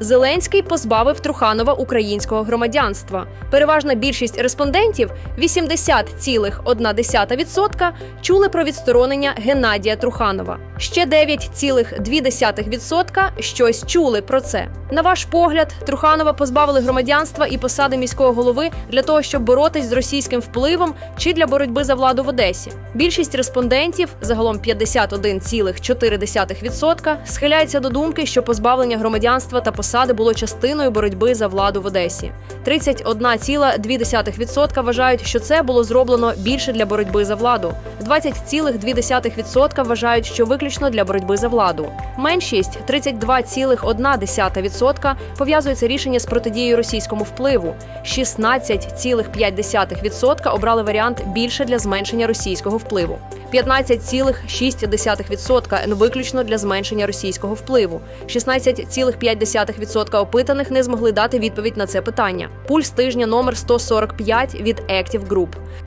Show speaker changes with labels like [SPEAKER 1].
[SPEAKER 1] Зеленський позбавив Труханова українського громадянства. Переважна більшість респондентів 80,1% чули про відсторонення Геннадія Труханова. Ще 9,2% щось чули про це. На ваш погляд, Труханова позбавили громадянства і посади міського голови для того, щоб боротись з російським впливом чи для боротьби за владу в Одесі. Більшість респондентів, загалом 51,4%, схиляється до думки, що позбавлення громадянства та посади було частиною боротьби за владу в Одесі. 31,2% вважають, що це було зроблено більше для боротьби за владу. 20,2% вважають, що виключно для боротьби за владу. Меншість 32,1% пов'язується рішення з протидією російському впливу. 16,5% обрали варіант більше для зменшення російського впливу. 15,6% виключно для зменшення російського впливу. 16,5% опитаних не змогли дати відповідь на це питання. Пульс тижня номер 145 від Active Group.